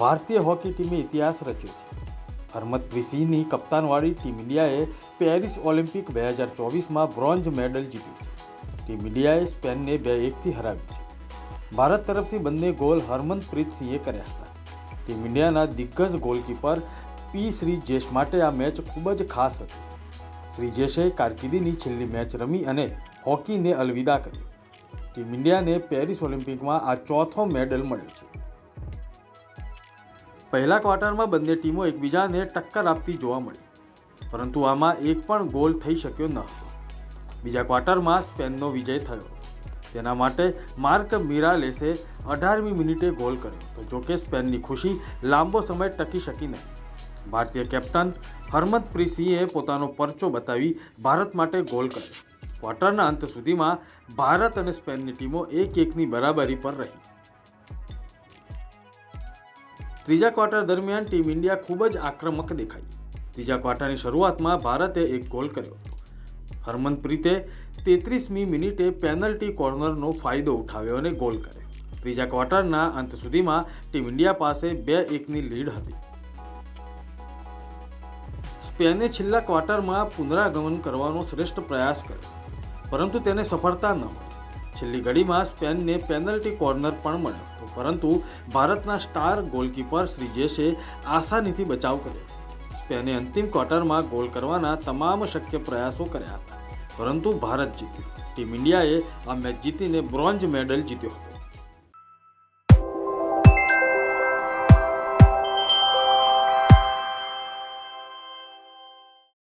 ભારતીય હોકી ટીમે ઇતિહાસ રચ્યો છે. હરમતપ્રીત સિંહની કપ્તાનવાળી ટીમ ઇન્ડિયાએ પેરિસ ઓલિમ્પિક બે હજાર ચોવીસમાં બ્રોન્ઝ મેડલ જીત્યું છે. ટીમ ઇન્ડિયાએ સ્પેનને બે એકથી હરાવ્યું છે. ભારત તરફથી બંને ગોલ હરમનપ્રીત સિંહે કર્યા હતા. ટીમ ઇન્ડિયાના દિગ્ગજ ગોલકીપર પી શ્રી જેશ માટે આ મેચ ખૂબ જ ખાસ હતી. શ્રી જેશે કારકિર્દીની છેલ્લી મેચ રમી અને હોકીને અલવિદા કરી ટીમ ઇન્ડિયાને પેરિસ ઓલિમ્પિકમાં આ ચોથો મેડલ મળ્યો છે. પહેલા ક્વાર્ટરમાં બંને ટીમો એકબીજાને ટક્કર આપતી જોવા મળી. પરંતુ આમાં એક પણ ગોલ થઈ શક્યો ન હતો. બીજા ક્વાર્ટરમાં સ્પેનનો વિજય થયો. તેના માટે માર્ક મિરાલેસે અઢારમી મિનિટે ગોલ કર્યો. તો જોકે સ્પેનની ખુશી લાંબો સમય ટકી શકી નહીં. ભારતીય કેપ્ટન હરમનપ્રીત સિંહે પોતાનો પરચો બતાવી ભારત માટે ગોલ કર્યો. ક્વાર્ટરના અંત સુધીમાં ભારત અને સ્પેનની ટીમો એક એકની બરાબરી પર રહી. ત્રીજા ક્વાર્ટર દરમિયાન ટીમ ઇન્ડિયા ખૂબ જ આક્રમક દેખાઈ. ત્રીજા ક્વાર્ટરની શરૂઆતમાં ભારતે એક ગોલ કર્યો હતો. હરમનપ્રીતે તેત્રીસમી મિનિટે પેનલ્ટી કોર્નરનો ફાયદો ઉઠાવ્યો અને ગોલ કર્યો. ત્રીજા ક્વાર્ટરના અંત સુધીમાં ટીમ ઇન્ડિયા પાસે બે એકની લીડ હતી. સ્પેને છેલ્લા ક્વાર્ટરમાં પુનરાગમન કરવાનો શ્રેષ્ઠ પ્રયાસ કર્યો, પરંતુ તેને સફળતા ન મળી. છેલ્લી ઘડીમાં સ્પેનને પેનલ્ટી કોર્નર પણ મળ્યો હતો, પરંતુ ભારતના સ્ટાર ગોલકીપર શ્રીજેશે આસાનીથી બચાવ કર્યો. સ્પેને અંતિમ ક્વાર્ટરમાં ગોલ કરવાના તમામ શક્ય પ્રયાસો કર્યા હતા, પરંતુ ભારત જીત્યું. ટીમ ઇન્ડિયાએ આ મેચ જીતીને બ્રોન્ઝ મેડલ જીત્યો હતો.